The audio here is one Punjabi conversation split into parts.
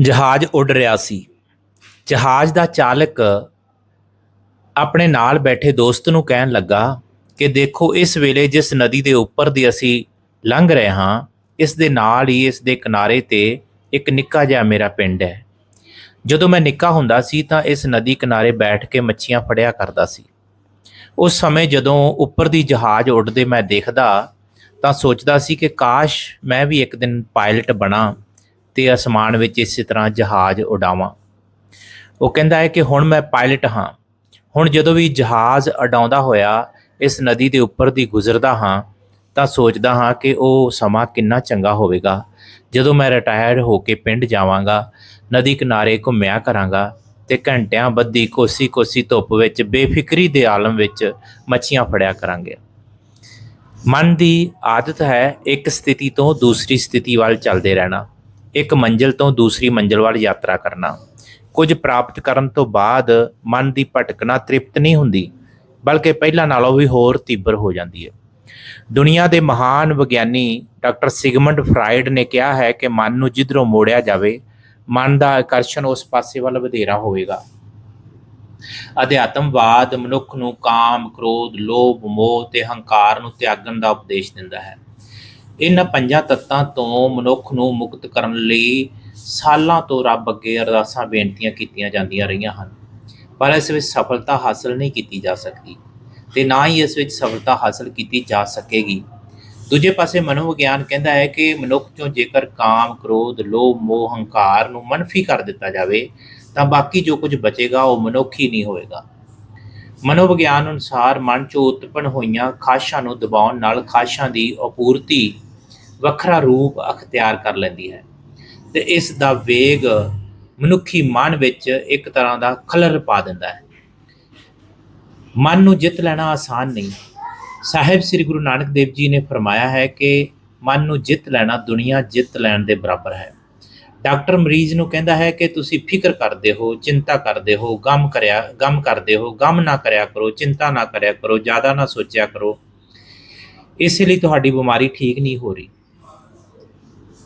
ਜਹਾਜ਼ ਉੱਡ ਰਿਹਾ ਸੀ। ਜਹਾਜ਼ ਦਾ ਚਾਲਕ ਆਪਣੇ ਨਾਲ ਬੈਠੇ ਦੋਸਤ ਨੂੰ ਕਹਿਣ ਲੱਗਾ ਕਿ ਦੇਖੋ, ਇਸ ਵੇਲੇ ਜਿਸ ਨਦੀ ਦੇ ਉੱਪਰ ਦੀ ਅਸੀਂ ਲੰਘ ਰਹੇ ਹਾਂ, ਇਸ ਦੇ ਨਾਲ ਹੀ ਇਸ ਦੇ ਕਿਨਾਰੇ ਤੇ ਇੱਕ ਨਿੱਕਾ ਜਿਹਾ ਮੇਰਾ ਪਿੰਡ ਹੈ। ਜਦੋਂ ਮੈਂ ਨਿੱਕਾ ਹੁੰਦਾ ਸੀ ਤਾਂ ਇਸ ਨਦੀ ਕਿਨਾਰੇ ਬੈਠ ਕੇ ਮੱਛੀਆਂ ਫੜਿਆ ਕਰਦਾ ਸੀ। ਉਸ ਸਮੇਂ ਜਦੋਂ ਉੱਪਰ ਦੀ ਜਹਾਜ਼ ਉੱਡਦੇ ਮੈਂ ਦੇਖਦਾ ਤਾਂ ਸੋਚਦਾ ਸੀ ਕਿ ਕਾਸ਼ ਮੈਂ ਵੀ ਇੱਕ ਦਿਨ ਪਾਇਲਟ ਬਣਾ। ਤੇ ਅਸਮਾਨ ਵਿੱਚ ਇਸੇ ਤਰ੍ਹਾਂ ਜਹਾਜ਼ ਉਡਾਵਾਂ। ਉਹ ਕਹਿੰਦਾ ਹੈ ਕਿ ਹੁਣ ਮੈਂ ਪਾਇਲਟ ਹਾਂ। ਹੁਣ ਜਦੋਂ ਵੀ ਜਹਾਜ਼ ਉਡਾਉਂਦਾ ਹੋਇਆ, ਇਸ ਨਦੀ ਦੇ ਉੱਪਰ ਦੀ ਗੁਜ਼ਰਦਾ ਹਾਂ, ਤਾਂ ਸੋਚਦਾ ਹਾਂ ਕਿ ਉਹ ਸਮਾਂ ਕਿੰਨਾ ਚੰਗਾ ਹੋਵੇਗਾ। ਜਦੋਂ ਮੈਂ ਰਿਟਾਇਰ ਹੋ ਕੇ ਪਿੰਡ ਜਾਵਾਂਗਾ, ਨਦੀ ਕਿਨਾਰੇ ਘੁੰਮਿਆ ਕਰਾਂਗਾ ਤੇ ਘੰਟਿਆਂ ਬੱਧੀ ਕੋਸੀ ਕੋਸੀ ਧੁੱਪ ਵਿੱਚ ਬੇਫਿਕਰੀ ਦੇ ਆਲਮ ਵਿੱਚ ਮੱਛੀਆਂ ਫੜਿਆ ਕਰਾਂਗੇ। ਮਨ ਦੀ ਆਦਤ ਹੈ ਇੱਕ ਸਥਿਤੀ ਤੋਂ ਦੂਸਰੀ ਸਥਿਤੀ ਵੱਲ ਚੱਲਦੇ ਰਹਿਣਾ। ਇੱਕ ਮੰਜ਼ਿਲ ਤੋਂ ਦੂਸਰੀ ਮੰਜ਼ਿਲ ਵੱਲ ਯਾਤਰਾ ਕਰਨਾ। ਕੁਝ ਪ੍ਰਾਪਤ ਕਰਨ ਤੋਂ ਬਾਅਦ ਮਨ ਦੀ ਭਟਕਣਾ ਤ੍ਰਿਪਤ ਨਹੀਂ ਹੁੰਦੀ ਬਲਕਿ ਪਹਿਲਾਂ ਨਾਲੋਂ ਵੀ ਹੋਰ ਤੀਬਰ ਹੋ ਜਾਂਦੀ ਹੈ। ਦੁਨੀਆ ਦੇ ਮਹਾਨ ਵਿਗਿਆਨੀ ਡਾਕਟਰ ਸਿਗਮੰਡ ਫਰਾਇਡ ਨੇ ਕਿਹਾ ਹੈ ਕਿ ਮਨ ਨੂੰ ਜਿੱਧਰੋਂ ਮੋੜਿਆ ਜਾਵੇ ਮਨ ਦਾ ਆਕਰਸ਼ਣ ਉਸ ਪਾਸੇ ਵੱਲ ਵਧੇਰਾ ਹੋਵੇਗਾ। ਅਧਿਆਤਮਵਾਦ ਮਨੁੱਖ ਨੂੰ ਕਾਮ, ਕ੍ਰੋਧ, ਲੋਭ, ਮੋਹ ਤੇ ਹੰਕਾਰ ਨੂੰ ਤਿਆਗਣ ਦਾ ਉਪਦੇਸ਼ ਦਿੰਦਾ ਹੈ। ਇਹਨਾਂ ਪੰਜਾਂ ਤੱਤਾਂ ਤੋਂ ਮਨੁੱਖ ਨੂੰ ਮੁਕਤ ਕਰਨ ਲਈ ਸਾਲਾਂ ਤੋਂ ਰੱਬ ਅੱਗੇ ਅਰਦਾਸਾਂ ਬੇਨਤੀਆਂ ਕੀਤੀਆਂ ਜਾਂਦੀਆਂ ਰਹੀਆਂ ਹਨ। ਪਰ ਇਸ ਵਿੱਚ ਸਫਲਤਾ ਹਾਸਲ ਨਹੀਂ ਕੀਤੀ ਜਾ ਸਕਦੀ ਤੇ ਨਾ ਹੀ ਇਸ ਵਿੱਚ ਸਫਲਤਾ ਹਾਸਲ ਕੀਤੀ ਜਾ ਸਕੇਗੀ। ਦੂਜੇ ਪਾਸੇ ਮਨੋਵਿਗਿਆਨ ਕਹਿੰਦਾ ਹੈ ਕਿ ਮਨੁੱਖ ਚੋਂ ਜੇਕਰ ਕਾਮ, ਕ੍ਰੋਧ, ਲੋਭ, ਮੋਹ, ਹੰਕਾਰ ਨੂੰ ਮਨਫੀ ਕਰ ਦਿੱਤਾ ਜਾਵੇ ਤਾਂ ਬਾਕੀ ਜੋ ਕੁਝ ਬਚੇਗਾ ਉਹ ਮਨੁੱਖੀ ਨਹੀਂ ਹੋਏਗਾ ਮਨੋਵਿਗਿਆਨ ਅਨੁਸਾਰ ਮਨ ਚੋਂ ਉਤਪਨ ਹੋਈਆਂ ਖਾਸ਼ਾਂ ਨੂੰ ਦਬਾਉਣ ਨਾਲ ਖਾਸ਼ਾਂ ਦੀ ਅਪੂਰਤੀ ਵੱਖਰਾ ਰੂਪ ਅਖਤਿਆਰ ਕਰ ਲੈਂਦੀ ਹੈ ਤੇ ਇਸ ਦਾ ਵੇਗ ਮਨੁੱਖੀ ਮਨ ਵਿੱਚ ਇੱਕ ਤਰ੍ਹਾਂ ਦਾ ਖਲਰ ਪਾ ਦਿੰਦਾ ਹੈ। ਮਨ ਨੂੰ ਜਿੱਤ ਲੈਣਾ ਆਸਾਨ ਨਹੀਂ। ਸਾਹਿਬ ਸ੍ਰੀ ਗੁਰੂ ਨਾਨਕ ਦੇਵ ਜੀ ਨੇ ਫਰਮਾਇਆ ਹੈ ਕਿ ਮਨ ਨੂੰ ਜਿੱਤ ਲੈਣਾ ਦੁਨੀਆ ਜਿੱਤ ਲੈਣ ਦੇ ਬਰਾਬਰ ਹੈ। ਡਾਕਟਰ ਮਰੀਜ਼ ਨੂੰ ਕਹਿੰਦਾ ਹੈ ਕਿ ਤੁਸੀਂ ਫਿਕਰ ਕਰਦੇ ਹੋ, ਚਿੰਤਾ ਕਰਦੇ ਹੋ, ਗਮ ਕਰਿਆ, ਗਮ ਕਰਦੇ ਹੋ, ਗਮ ਨਾ ਕਰਿਆ ਕਰੋ, ਚਿੰਤਾ ਨਾ ਕਰਿਆ ਕਰੋ, ਜ਼ਿਆਦਾ ਨਾ ਸੋਚਿਆ ਕਰੋ। ਇਸ ਲਈ ਤੁਹਾਡੀ ਬਿਮਾਰੀ ਠੀਕ ਨਹੀਂ ਹੋ ਰਹੀ।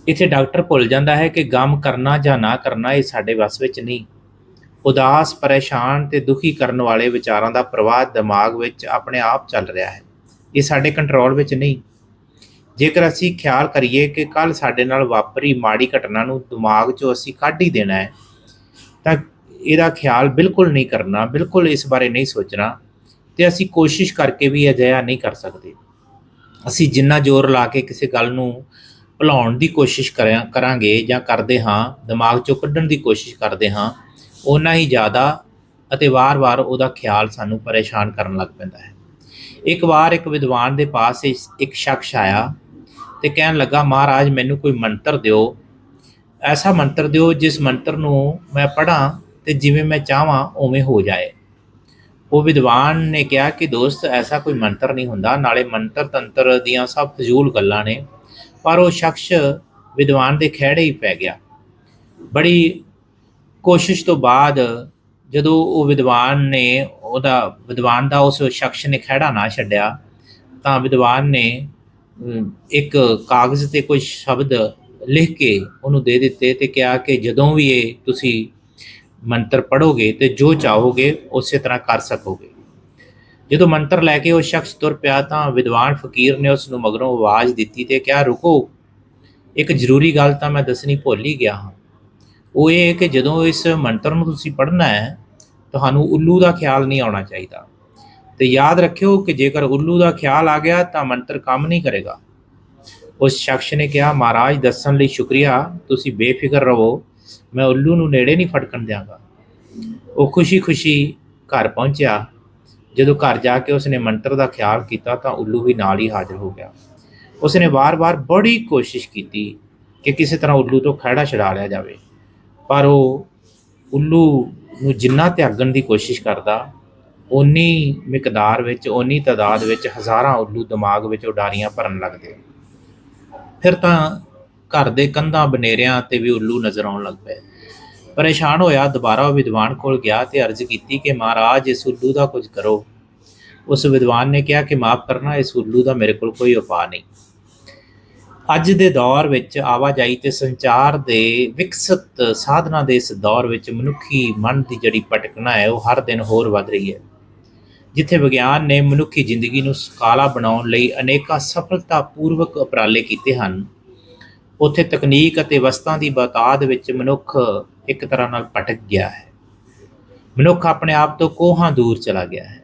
ਇੱਥੇ ਡਾਕਟਰ ਭੁੱਲ ਜਾਂਦਾ ਹੈ ਕਿ ਗਮ ਕਰਨਾ ਜਾਂ ਨਾ ਕਰਨਾ ਇਹ ਸਾਡੇ ਵੱਸ ਵਿੱਚ ਨਹੀਂ। ਉਦਾਸ, ਪਰੇਸ਼ਾਨ ਤੇ ਦੁਖੀ ਕਰਨ ਵਾਲੇ ਵਿਚਾਰਾਂ ਦਾ ਪ੍ਰਵਾਹ ਦਿਮਾਗ ਵਿੱਚ ਆਪਣੇ ਆਪ ਚੱਲ ਰਿਹਾ ਹੈ। ਇਹ ਸਾਡੇ ਕੰਟਰੋਲ ਵਿੱਚ ਨਹੀਂ। ਜੇਕਰ ਅਸੀਂ ਖਿਆਲ ਕਰੀਏ ਕਿ ਕੱਲ ਸਾਡੇ ਨਾਲ ਵਾਪਰੀ ਮਾੜੀ ਘਟਨਾ ਨੂੰ ਦਿਮਾਗ 'ਚੋਂ ਅਸੀਂ ਕੱਢ ਹੀ ਦੇਣਾ ਹੈ, ਤਾਂ ਇਹਦਾ ਖਿਆਲ ਬਿਲਕੁਲ ਨਹੀਂ ਕਰਨਾ, ਬਿਲਕੁਲ ਇਸ ਬਾਰੇ ਨਹੀਂ ਸੋਚਣਾ ਤੇ ਅਸੀਂ ਕੋਸ਼ਿਸ਼ ਕਰਕੇ ਵੀ ਅਜਿਹਾ ਨਹੀਂ ਕਰ ਸਕਦੇ। ਅਸੀਂ ਜਿੰਨਾ ਜ਼ੋਰ ਲਾ ਕੇ ਕਿਸੇ ਗੱਲ ਨੂੰ ਭੁਲਾਉਣ ਦੀ ਕੋਸ਼ਿਸ਼ ਕਰਿਆ ਕਰਾਂਗੇ ਜਾਂ ਕਰਦੇ ਹਾਂ, ਦਿਮਾਗ 'ਚੋਂ ਕੱਢਣ ਦੀ ਕੋਸ਼ਿਸ਼ ਕਰਦੇ ਹਾਂ, ਓਨਾ ਹੀ ਜ਼ਿਆਦਾ ਅਤੇ ਵਾਰ-ਵਾਰ ਉਹਦਾ ਖਿਆਲ ਸਾਨੂੰ ਪਰੇਸ਼ਾਨ ਕਰਨ ਲੱਗ ਪੈਂਦਾ ਹੈ। ਇੱਕ ਵਾਰ ਇੱਕ ਵਿਦਵਾਨ ਦੇ ਪਾਸ ਇਸ- ਇੱਕ ਸ਼ਖਸ ਆਇਆ ਤੇ ਕਹਿਣ ਲੱਗਾ, ਮਹਾਰਾਜ, ਮੈਨੂੰ ਕੋਈ ਮੰਤਰ ਦਿਓ। ਐਸਾ ਮੰਤਰ ਦਿਓ ਜਿਸ ਮੰਤਰ ਨੂੰ ਮੈਂ ਪੜਾਂ ਤੇ ਜਿਵੇਂ ਮੈਂ ਚਾਹਾਂ, ਉਵੇਂ ਹੋ ਜਾਏ। ਉਹ ਵਿਦਵਾਨ ਨੇ ਕਿਹਾ ਕਿ, ਦੋਸਤ, ਐਸਾ ਕੋਈ ਮੰਤਰ ਨਹੀਂ ਹੁੰਦਾ। ਨਾਲੇ ਮੰਤਰ ਤੰਤਰ ਦੀਆਂ ਸਭ ਫਜ਼ੂਲ ਗੱਲਾਂ ਨੇ। ਪਰ ਉਹ ਸ਼ਖਸ ਵਿਦਵਾਨ ਦੇ ਖਹਿੜੇ ਹੀ ਪੈ ਗਿਆ। ਬੜੀ ਕੋਸ਼ਿਸ਼ ਤੋਂ ਬਾਅਦ ਜਦੋਂ ਉਹ ਵਿਦਵਾਨ ਨੇ ਉਹਦਾ, ਵਿਦਵਾਨ ਦਾ ਉਸ ਸ਼ਖਸ ਨੇ ਖਹਿੜਾ ਨਾ ਛੱਡਿਆ, ਤਾਂ ਵਿਦਵਾਨ ਨੇ ਇੱਕ ਕਾਗਜ਼ ਤੇ ਕੁਝ ਸ਼ਬਦ ਲਿਖ ਕੇ ਉਹਨੂੰ ਦੇ ਦਿੱਤੇ ਤੇ ਕਿਹਾ ਕਿ ਜਦੋਂ ਵੀ ਇਹ ਤੁਸੀਂ ਮੰਤਰ ਪੜੋਗੇ ਤੇ ਜੋ ਚਾਹੋਗੇ ਉਸੇ ਤਰ੍ਹਾਂ ਕਰ ਸਕੋਗੇ। ਜਦੋਂ ਮੰਤਰ ਲੈ ਕੇ ਉਹ ਸ਼ਖਸ ਤੁਰ ਪਿਆ ਤਾਂ ਵਿਦਵਾਨ ਫਕੀਰ ਨੇ ਉਸ ਨੂੰ ਮਗਰੋਂ ਆਵਾਜ਼ ਦਿੱਤੀ ਤੇ ਕਿਹਾ, ਰੁਕੋ। ਇੱਕ ਜ਼ਰੂਰੀ ਗੱਲ ਤਾਂ ਮੈਂ ਦੱਸਣੀ ਭੁੱਲ ਹੀ ਗਿਆ ਹਾਂ। ਉਹ ਇਹ ਕਿ ਜਦੋਂ ਇਸ ਮੰਤਰ ਨੂੰ ਤੁਸੀਂ ਪੜ੍ਹਨਾ ਹੈ, ਤੁਹਾਨੂੰ ਉੱਲੂ ਦਾ ਖਿਆਲ ਨਹੀਂ ਆਉਣਾ ਚਾਹੀਦਾ। ਤੇ ਯਾਦ ਰੱਖਿਓ ਕਿ ਜੇਕਰ ਉੱਲੂ ਦਾ ਖਿਆਲ ਆ ਗਿਆ ਤਾਂ ਮੰਤਰ ਕੰਮ ਨਹੀਂ ਕਰੇਗਾ। ਉਸ ਸ਼ਖਸ ਨੇ ਕਿਹਾ, ਮਹਾਰਾਜ, ਦੱਸਣ ਲਈ ਸ਼ੁਕਰੀਆ। ਤੁਸੀਂ ਬੇਫਿਕਰ ਰਹੋ। ਮੈਂ ਉੱਲੂ ਨੂੰ ਨੇੜੇ ਨਹੀਂ ਫਟਕਣ ਦਿਆਂਗਾ। ਉਹ ਖੁਸ਼ੀ-ਖੁਸ਼ੀ ਘਰ ਪਹੁੰਚਿਆ। ਜਦੋਂ ਘਰ ਜਾ ਕੇ ਉਸਨੇ ਮੰਤਰ ਦਾ ਖਿਆਲ ਕੀਤਾ ਤਾਂ ਉੱਲੂ ਵੀ ਨਾਲ ਹੀ ਹਾਜ਼ਰ ਹੋ ਗਿਆ। ਉਸਨੇ ਵਾਰ-ਵਾਰ ਬੜੀ ਕੋਸ਼ਿਸ਼ ਕੀਤੀ ਕਿ ਕਿਸੇ ਤਰ੍ਹਾਂ ਉੱਲੂ ਤੋਂ ਖਹਿੜਾ ਛਡਾ ਲਿਆ ਜਾਵੇ। ਪਰ ਉਹ ਉੱਲੂ ਨੂੰ ਜਿੰਨਾ ਤਿਆਗਣ ਦੀ ਕੋਸ਼ਿਸ਼ ਕਰਦਾ, ਓਨੀ ਮਿਕਦਾਰ ਵਿੱਚ, ਓਨੀ ਤਾਦਾਦ ਵਿੱਚ ਹਜ਼ਾਰਾਂ ਉੱਲੂ ਦਿਮਾਗ ਵਿੱਚ ਉਡਾਰੀਆਂ ਭਰਨ ਲੱਗਦੇ। ਫਿਰ ਤਾਂ ਘਰ ਦੇ ਕੰਧਾਂ ਬਨੇਰਿਆਂ ਤੇ ਵੀ ਉੱਲੂ ਨਜ਼ਰ ਆਉਣ ਲੱਗ ਪਏ। ਪਰੇਸ਼ਾਨ ਹੋਇਆ, ਦੁਬਾਰਾ ਉਹ ਵਿਦਵਾਨ ਕੋਲ ਗਿਆ ਤੇ ਅਰਜ਼ ਕੀਤੀ ਕਿ ਮਹਾਰਾਜ, ਇਸ ਉੱਲੂ ਦਾ ਕੁਝ ਕਰੋ। ਉਸ ਵਿਦਵਾਨ ਨੇ ਕਿਹਾ ਕਿ ਮਾਫ ਕਰਨਾ, ਇਸ ਉੱਲੂ ਦਾ ਮੇਰੇ ਕੋਲ ਕੋਈ ਉਪਾਅ ਨਹੀਂ। ਅੱਜ ਦੇ ਦੌਰ ਵਿੱਚ ਆਵਾਜਾਈ ਤੇ ਸੰਚਾਰ ਦੇ ਵਿਕਸਿਤ ਸਾਧਨਾਂ ਦੇ ਇਸ ਦੌਰ ਵਿੱਚ ਮਨੁੱਖੀ ਮਨ ਦੀ ਜਿਹੜੀ ਭਟਕਣਾ ਹੈ, ਉਹ ਹਰ ਦਿਨ ਹੋਰ ਵੱਧ ਰਹੀ ਹੈ। ਜਿੱਥੇ ਵਿਗਿਆਨ ਨੇ ਮਨੁੱਖੀ ਜ਼ਿੰਦਗੀ ਨੂੰ ਸੁਖਾਲਾ ਬਣਾਉਣ ਲਈ ਅਨੇਕਾਂ ਸਫਲਤਾਪੂਰਵਕ ਉਪਰਾਲੇ ਕੀਤੇ ਹਨ, ਉੱਥੇ ਤਕਨੀਕ ਅਤੇ ਵਸਤਾਂ ਦੀ ਬਤਾਦ ਵਿੱਚ ਮਨੁੱਖ ਇੱਕ ਤਰ੍ਹਾਂ ਨਾਲ ਭਟਕ ਗਿਆ ਹੈ। ਮਨੁੱਖ ਆਪਣੇ ਆਪ ਤੋਂ ਕੋਹਾਂ ਦੂਰ ਚਲਾ ਗਿਆ ਹੈ।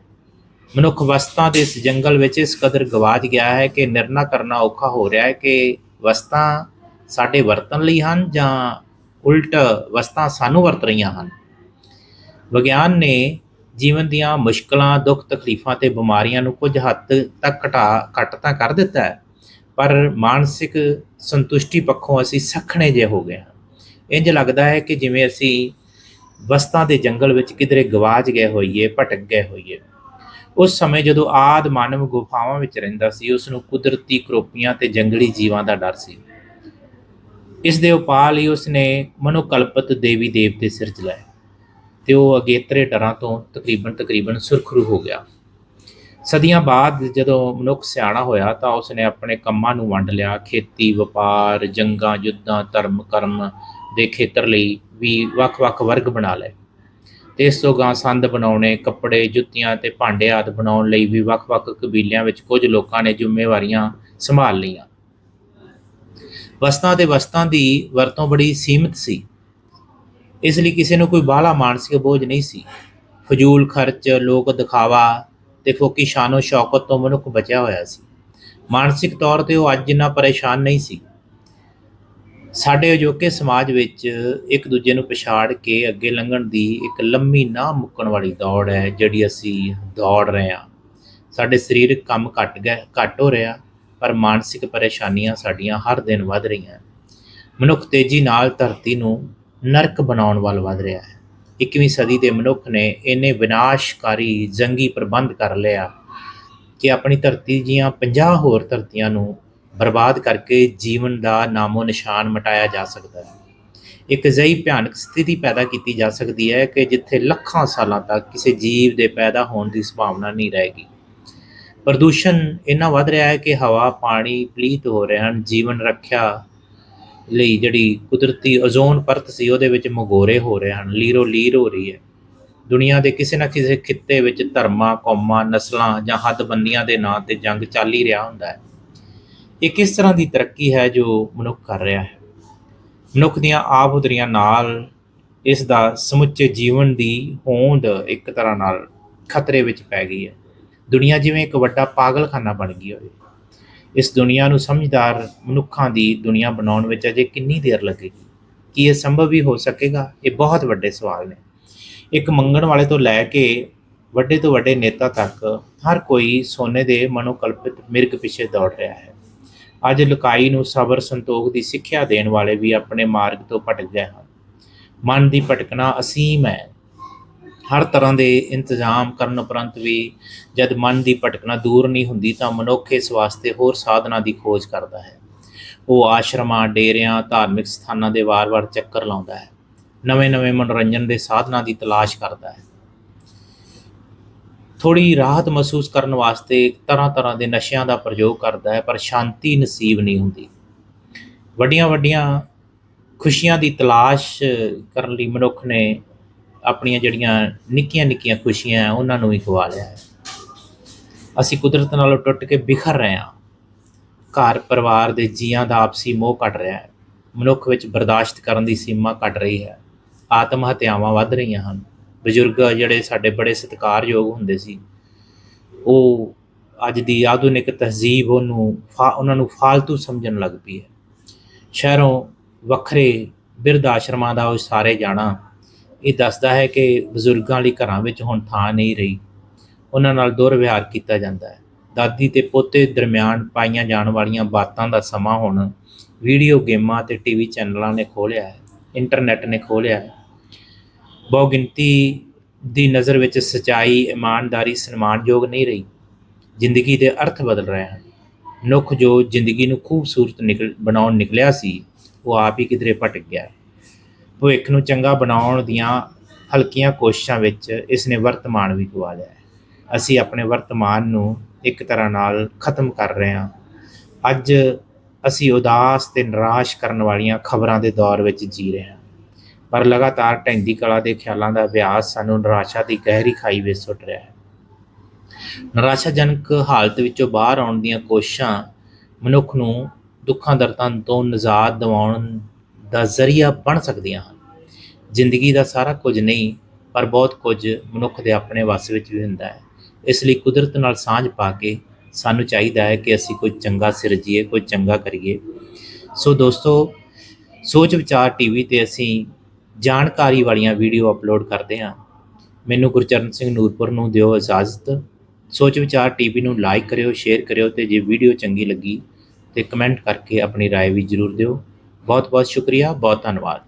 ਮਨੁੱਖ ਵਸਤਾਂ ਦੇ ਇਸ ਜੰਗਲ ਵਿੱਚ ਇਸ ਕਦਰ ਗਵਾਚ ਗਿਆ ਹੈ ਕਿ ਨਿਰਣਾ ਕਰਨਾ ਔਖਾ ਹੋ ਰਿਹਾ ਹੈ ਕਿ ਵਸਤਾਂ ਸਾਡੇ ਵਰਤਨ ਲਈ ਹਨ ਜਾਂ ਉਲਟ ਵਸਤਾਂ ਸਾਨੂੰ ਵਰਤ ਰਹੀਆਂ ਹਨ। ਵਿਗਿਆਨ ਨੇ ਜੀਵਨ ਦੀਆਂ ਮੁਸ਼ਕਲਾਂ, ਦੁੱਖ, ਤਕਲੀਫਾਂ ਤੇ ਬਿਮਾਰੀਆਂ ਨੂੰ ਕੁਝ ਹੱਦ ਤੱਕ ਘਟਾ ਘੱਟ ਤਾਂ ਕਰ ਦਿੱਤਾ ਹੈ, ਪਰ ਮਾਨਸਿਕ ਸੰਤੁਸ਼ਟੀ ਪੱਖੋਂ ਅਸੀਂ ਸਖਣੇ ਜਿਹੇ ਹੋ ਗਏ ਹਾਂ। ਇੰਜ ਲੱਗਦਾ ਹੈ ਕਿ ਜਿਵੇਂ ਅਸੀਂ ਵਸਤਾਂ ਦੇ ਜੰਗਲ ਵਿੱਚ ਕਿਧਰੇ ਗਵਾਚ ਗਏ ਹੋਈਏ, ਭਟਕ ਗਏ ਹੋਈਏ। ਉਸ ਸਮੇਂ ਜਦੋਂ ਆਦ ਮਾਨਵ ਗੁਫਾਵਾਂ ਵਿੱਚ ਰਹਿੰਦਾ ਸੀ, ਉਸ ਨੂੰ ਕੁਦਰਤੀ ਕਰੋਪੀਆਂ ਤੇ ਜੰਗਲੀ ਜੀਵਾਂ ਦਾ ਡਰ ਸੀ। ਇਸ ਦੇ ਉਪਾਅ ਲਈ ਉਸ ਨੇ ਮਨੋਕਲਪਤ ਦੇਵੀ ਦੇਵਤੇ ਸਿਰਜ ਲਏ ਤੇ ਉਹ ਅਗੇਤਰੇ ਡਰਾਂ ਤੋਂ ਤਕਰੀਬਨ ਤਕਰੀਬਨ ਸੁਰਖਰੂ ਹੋ ਗਿਆ। ਸਦੀਆਂ ਬਾਅਦ ਜਦੋਂ ਮਨੁੱਖ ਸਿਆਣਾ ਹੋਇਆ ਤਾਂ ਉਸ ਨੇ ਆਪਣੇ ਕੰਮਾਂ ਨੂੰ ਵੰਡ ਲਿਆ। ਖੇਤੀ, ਵਪਾਰ, ਜੰਗਾਂ, ਯੁੱਧਾਂ, ਧਰਮ, ਕਰਮ ਦੇ ਖੇਤਰ ਲਈ ਵੀ ਵੱਖ-ਵੱਖ ਵਰਗ ਬਣਾ ਲਏ। ਤੇ ਇਸ ਤੋਂ ਗਾਂ ਸੰਦ ਬਣਾਉਣੇ, ਕੱਪੜੇ, ਜੁੱਤੀਆਂ ਤੇ ਭਾਂਡੇ ਆਦਿ ਬਣਾਉਣ ਲਈ ਵੀ ਵੱਖ-ਵੱਖ ਕਬੀਲਿਆਂ ਵਿੱਚ ਕੁਝ ਲੋਕਾਂ ਨੇ ਜ਼ਿੰਮੇਵਾਰੀਆਂ ਸੰਭਾਲ ਲਈਆਂ। ਵਸਤਾਂ ਤੇ ਵਸਤਾਂ ਦੀ ਵਰਤੋਂ ਬੜੀ ਸੀਮਿਤ ਸੀ। ਇਸ ਲਈ ਕਿਸੇ ਨੂੰ ਕੋਈ ਬਾਹਲਾ ਮਾਨਸਿਕ ਬੋਝ ਨਹੀਂ ਸੀ। ਫਜ਼ੂਲ ਖਰਚ, ਲੋਕ ਦਿਖਾਵਾ ਤੇ ਫੋਕੀ ਸ਼ਾਨੋ ਸ਼ੌਕਤ ਤੋਂ ਮਨੁੱਖ ਬਚਿਆ ਹੋਇਆ ਸੀ। ਮਾਨਸਿਕ ਤੌਰ ਤੇ ਉਹ ਅੱਜ ਇੰਨਾ ਪਰੇਸ਼ਾਨ ਨਹੀਂ ਸੀ। ਸਾਡੇ ਅਜੋਕੇ ਸਮਾਜ ਵਿੱਚ ਇੱਕ ਦੂਜੇ ਨੂੰ ਪਛਾੜ ਕੇ ਅੱਗੇ ਲੰਘਣ ਦੀ ਇੱਕ ਲੰਮੀ ਨਾ ਮੁੱਕਣ ਵਾਲੀ ਦੌੜ ਹੈ, ਜਿਹੜੀ ਅਸੀਂ ਦੌੜ ਰਹੇ ਹਾਂ। ਸਾਡੇ ਸਰੀਰਕ ਕੰਮ ਘਟ ਗਏ ਘੱਟ ਹੋ ਰਿਹਾ, ਪਰ ਮਾਨਸਿਕ ਪਰੇਸ਼ਾਨੀਆਂ ਸਾਡੀਆਂ ਹਰ ਦਿਨ ਵੱਧ ਰਹੀਆਂ ਮਨੁੱਖ ਤੇਜ਼ੀ ਨਾਲ ਧਰਤੀ ਨੂੰ ਨਰਕ ਬਣਾਉਣ ਵੱਲ ਵੱਧ ਰਿਹਾ ਹੈ। 21ਵੀਂ ਸਦੀ ਦੇ ਮਨੁੱਖ ਨੇ ਇੰਨੇ ਵਿਨਾਸ਼ਕਾਰੀ ਜੰਗੀ ਪ੍ਰਬੰਧ ਕਰ ਲਿਆ ਕਿ ਆਪਣੀ ਧਰਤੀ ਦੀਆਂ 50 ਹੋਰ ਧਰਤੀਆਂ ਨੂੰ ਬਰਬਾਦ ਕਰਕੇ ਜੀਵਨ ਦਾ ਨਾਮੋ ਨਿਸ਼ਾਨ ਮਿਟਾਇਆ ਜਾ ਸਕਦਾ ਹੈ। ਇੱਕ ਅਜਿਹੀ ਭਿਆਨਕ ਸਥਿਤੀ ਪੈਦਾ ਕੀਤੀ ਜਾ ਸਕਦੀ ਹੈ ਕਿ ਜਿੱਥੇ ਲੱਖਾਂ ਸਾਲਾਂ ਤੱਕ ਕਿਸੇ ਜੀਵ ਦੇ ਪੈਦਾ ਹੋਣ ਦੀ ਸੰਭਾਵਨਾ ਨਹੀਂ ਰਹੇਗੀ। ਪ੍ਰਦੂਸ਼ਣ ਇੰਨਾ ਵੱਧ ਰਿਹਾ ਹੈ ਕਿ ਹਵਾ, ਪਾਣੀ ਪਲੀਤ ਹੋ ਰਹੇ ਹਨ। ਜੀਵਨ ਰੱਖਿਆ ਲਈ ਜਿਹੜੀ ਕੁਦਰਤੀ ਓਜ਼ੋਨ ਪਰਤ ਸੀ, ਉਹਦੇ ਵਿੱਚ ਮਗੋਰੇ ਹੋ ਰਹੇ ਹਨ। ਲੀਰੋ ਲੀਰ ਹੋ ਰਹੀ ਹੈ। ਦੁਨੀਆ ਦੇ ਕਿਸੇ ਨਾ ਕਿਸੇ ਖਿੱਤੇ ਵਿੱਚ ਧਰਮਾਂ, ਕੌਮਾਂ, ਨਸਲਾਂ ਜਾਂ ਹੱਦਬੰਦੀਆਂ ਦੇ ਨਾਂ ਤੇ ਜੰਗ ਚੱਲ ਹੀ ਰਿਹਾ ਹੁੰਦਾ ਹੈ। ਇਹ ਕਿਸ ਤਰ੍ਹਾਂ ਦੀ ਤਰੱਕੀ ਹੈ ਜੋ ਮਨੁੱਖ ਕਰ ਰਿਹਾ ਹੈ? ਮਨੁੱਖ ਦੀਆਂ ਆਬੁਦਰੀਆਂ ਨਾਲ ਇਸ ਦਾ ਸਮੁੱਚੇ ਜੀਵਨ ਦੀ ਹੋਂਦ ਇੱਕ ਤਰ੍ਹਾਂ ਨਾਲ ਖਤਰੇ ਵਿੱਚ ਪੈ ਗਈ ਹੈ। ਦੁਨੀਆ ਜਿਵੇਂ ਇੱਕ ਵੱਡਾ ਪਾਗਲਖਾਨਾ ਬਣ ਗਈ ਹੋਵੇ। ਇਸ ਦੁਨੀਆ ਨੂੰ ਸਮਝਦਾਰ ਮਨੁੱਖਾਂ ਦੀ ਦੁਨੀਆ ਬਣਾਉਣ ਵਿੱਚ ਅਜੇ ਕਿੰਨੀ ਦੇਰ ਲੱਗੇਗੀ? ਕੀ ਇਹ ਸੰਭਵ ਵੀ ਹੋ ਸਕੇਗਾ? ਇਹ ਬਹੁਤ ਵੱਡੇ ਸਵਾਲ ਨੇ। ਇੱਕ ਮੰਗਣ ਵਾਲੇ ਤੋਂ ਲੈ ਕੇ ਵੱਡੇ ਤੋਂ ਵੱਡੇ ਨੇਤਾ ਤੱਕ ਹਰ ਕੋਈ ਸੋਨੇ ਦੇ ਮਨੋਕਲਪਿਤ ਮਿਰਗ ਪਿੱਛੇ ਦੌੜ ਰਿਹਾ ਹੈ। ਅੱਜ ਲੁਕਾਈ ਨੂੰ ਸਬਰ ਸੰਤੋਖ ਦੀ ਸਿੱਖਿਆ ਦੇਣ ਵਾਲੇ ਵੀ ਆਪਣੇ ਮਾਰਗ ਤੋਂ ਭਟਕ ਗਏ ਹਨ। ਮਨ ਦੀ ਭਟਕਣਾ ਅਸੀਮ ਹੈ। ਹਰ ਤਰ੍ਹਾਂ ਦੇ ਇੰਤਜ਼ਾਮ ਕਰਨ ਉਪਰੰਤ ਵੀ ਜਦ ਮਨ ਦੀ ਭਟਕਣਾ ਦੂਰ ਨਹੀਂ ਹੁੰਦੀ ਤਾਂ ਮਨੁੱਖ ਇਸ ਵਾਸਤੇ ਹੋਰ ਸਾਧਨਾਂ ਦੀ ਖੋਜ ਕਰਦਾ ਹੈ। ਉਹ ਆਸ਼ਰਮਾਂ, ਡੇਰਿਆਂ, ਧਾਰਮਿਕ ਸਥਾਨਾਂ ਦੇ ਵਾਰ-ਵਾਰ ਚੱਕਰ ਲਾਉਂਦਾ ਹੈ। ਨਵੇਂ-ਨਵੇਂ ਮਨੋਰੰਜਨ ਦੇ ਸਾਧਨਾਂ ਦੀ ਤਲਾਸ਼ ਕਰਦਾ ਹੈ। ਥੋੜੀ ਰਾਹਤ ਮਹਿਸੂਸ ਕਰਨ ਵਾਸਤੇ ਤਰ੍ਹਾਂ-ਤਰ੍ਹਾਂ ਦੇ ਨਸ਼ਿਆਂ ਦਾ ਪ੍ਰਯੋਗ ਕਰਦਾ ਹੈ, ਪਰ ਸ਼ਾਂਤੀ ਨਸੀਬ ਨਹੀਂ ਹੁੰਦੀ। ਵੱਡੀਆਂ-ਵੱਡੀਆਂ ਖੁਸ਼ੀਆਂ ਦੀ ਤਲਾਸ਼ ਕਰਨ ਲਈ ਮਨੁੱਖ ਨੇ ਆਪਣੀਆਂ ਜਿਹੜੀਆਂ ਨਿੱਕੀਆਂ-ਨਿੱਕੀਆਂ ਖੁਸ਼ੀਆਂ ਉਹਨਾਂ ਨੂੰ ਹੀ ਖਵਾ ਲਿਆ ਹੈ। ਅਸੀਂ ਕੁਦਰਤ ਨਾਲੋਂ ਟੁੱਟ ਕੇ ਬਿਖਰ ਰਹੇ ਹਾਂ। ਘਰ ਪਰਿਵਾਰ ਦੇ ਜੀਆਂ ਦਾ ਆਪਸੀ ਮੋਹ ਘਟ ਰਿਹਾ ਹੈ। ਮਨੁੱਖ ਵਿੱਚ ਬਰਦਾਸ਼ਤ ਕਰਨ ਦੀ ਸੀਮਾ ਘਟ ਰਹੀ ਹੈ। ਆਤਮ ਹੱਤਿਆਵਾਂ ਵੱਧ ਰਹੀਆਂ ਹਨ। ਬਜ਼ੁਰਗ ਜਿਹੜੇ ਸਾਡੇ ਬੜੇ ਸਤਿਕਾਰਯੋਗ ਹੁੰਦੇ ਸੀ, ਉਹ ਅੱਜ ਦੀ ਆਧੁਨਿਕ ਤਹਿਜ਼ੀਬ ਉਹਨੂੰ ਫਾ- ਉਹਨਾਂ ਨੂੰ ਫਾਲਤੂ ਸਮਝਣ ਲੱਗ ਪਈ ਹੈ। ਸ਼ਹਿਰੋਂ ਵੱਖਰੇ ਬਿਰਧ ਆਸ਼ਰਮਾਂ ਦਾ ਉਹ ਸਾਰੇ ਜਾਣਾ, ਇਹ ਦੱਸਦਾ ਹੈ ਕਿ ਬਜ਼ੁਰਗਾਂ ਲਈ ਘਰਾਂ ਵਿੱਚ ਹੁਣ ਥਾਂ ਨਹੀਂ ਰਹੀ। ਉਹਨਾਂ ਨਾਲ ਦੁਰਵਿਹਾਰ ਕੀਤਾ ਜਾਂਦਾ ਹੈ। ਦਾਦੀ ਤੇ ਪੋਤੇ ਦਰਮਿਆਨ ਪਾਈਆਂ ਜਾਣ ਵਾਲੀਆਂ ਬਾਤਾਂ ਦਾ ਸਮਾਂ ਹੁਣ ਵੀਡੀਓ ਗੇਮਾਂ ਤੇ ਟੀਵੀ ਚੈਨਲਾਂ ਨੇ ਖੋਲਿਆ ਹੈ, ਇੰਟਰਨੈਟ ਨੇ ਖੋਲਿਆ ਹੈ। ਬਹੁਗਿਣਤੀ ਦੀ ਨਜ਼ਰ ਵਿੱਚ ਸਚਾਈ, ਇਮਾਨਦਾਰੀ, ਸਨਮਾਨਯੋਗ ਨਹੀਂ ਰਹੀ। ਜ਼ਿੰਦਗੀ ਦੇ ਅਰਥ ਬਦਲ ਰਹੇ ਹਨ। ਮਨੁੱਖ ਜੋ ਜ਼ਿੰਦਗੀ ਨੂੰ ਖੂਬਸੂਰਤ ਨਿਕਲ, ਬਣਾਉਣ ਨਿਕਲਿਆ ਸੀ, ਉਹ ਆਪ ਹੀ ਕਿਧਰੇ ਭਟਕ ਗਿਆ। ਭਵਿੱਖ ਨੂੰ ਚੰਗਾ ਬਣਾਉਣ ਦੀਆਂ ਹਲਕੀਆਂ ਕੋਸ਼ਿਸ਼ਾਂ ਵਿੱਚ ਇਸ ਨੇ ਵਰਤਮਾਨ ਵੀ ਗਵਾ ਲਿਆ ਅਸੀਂ ਆਪਣੇ ਵਰਤਮਾਨ ਨੂੰ ਇੱਕ ਤਰ੍ਹਾਂ ਨਾਲ ਖਤਮ ਕਰ ਰਹੇ ਹਾਂ। ਅੱਜ ਅਸੀਂ ਉਦਾਸ ਤੇ ਨਿਰਾਸ਼ ਕਰਨ ਵਾਲੀਆਂ ਖਬਰਾਂ ਦੇ ਦੌਰ ਵਿੱਚ ਜੀ ਰਹੇ ਹਾਂ। ਪਰ ਲਗਾਤਾਰ ਢਹਿੰਦੀ ਕਲਾ ਦੇ ਖਿਆਲਾਂ ਦਾ ਅਭਿਆਸ ਸਾਨੂੰ ਨਿਰਾਸ਼ਾ ਦੀ ਗਹਿਰੀ ਖਾਈ ਵਿੱਚ ਸੁੱਟ ਰਿਹਾ ਹੈ। ਨਿਰਾਸ਼ਾਜਨਕ ਹਾਲਤ ਵਿੱਚੋਂ ਬਾਹਰ ਆਉਣ ਦੀਆਂ ਕੋਸ਼ਿਸ਼ਾਂ ਮਨੁੱਖ ਨੂੰ ਦੁੱਖਾਂ ਦਰਦਾਂ ਤੋਂ ਨਿਜਾਤ ਦਿਵਾਉਣ ਦਾ ਜ਼ਰੀਆ ਬਣ ਸਕਦੀਆਂ ਹਨ। ਜ਼ਿੰਦਗੀ ਦਾ ਸਾਰਾ ਕੁਝ ਨਹੀਂ, ਪਰ ਬਹੁਤ ਕੁਝ ਮਨੁੱਖ ਦੇ ਆਪਣੇ ਵੱਸ ਵਿੱਚ ਵੀ ਹੁੰਦਾ ਹੈ। ਇਸ ਲਈ ਕੁਦਰਤ ਨਾਲ ਸਾਂਝ ਪਾ ਕੇ ਸਾਨੂੰ ਚਾਹੀਦਾ ਹੈ ਕਿ ਅਸੀਂ ਕੋਈ ਚੰਗਾ ਸਿਰਜੀਏ, ਕੋਈ ਚੰਗਾ ਕਰੀਏ। ਸੋ ਦੋਸਤੋ ਸੋਚ ਵਿਚਾਰ ਟੀਵੀ ਤੇ ਅਸੀਂ ਜਾਣਕਾਰੀ ਵਾਲੀਆਂ ਵੀਡੀਓ ਅਪਲੋਡ ਕਰਦੇ ਹਾਂ ਮੈਨੂੰ ਗੁਰਚਰਨ ਸਿੰਘ ਨੂਰਪੁਰ ਨੂੰ ਦਿਓ ਇਜਾਜ਼ਤ ਸੋਚ ਵਿਚਾਰ ਟੀਵੀ ਨੂੰ ਲਾਈਕ ਕਰਿਓ ਸ਼ੇਅਰ ਕਰਿਓ ਤੇ ਜੇ ਵੀਡੀਓ ਚੰਗੀ ਲੱਗੀ ਤੇ ਕਮੈਂਟ ਕਰਕੇ ਆਪਣੀ رائے ਵੀ ਜ਼ਰੂਰ ਦਿਓ ਬਹੁਤ ਬਹੁਤ ਸ਼ੁਕਰੀਆ ਬਹੁਤ ਧੰਨਵਾਦ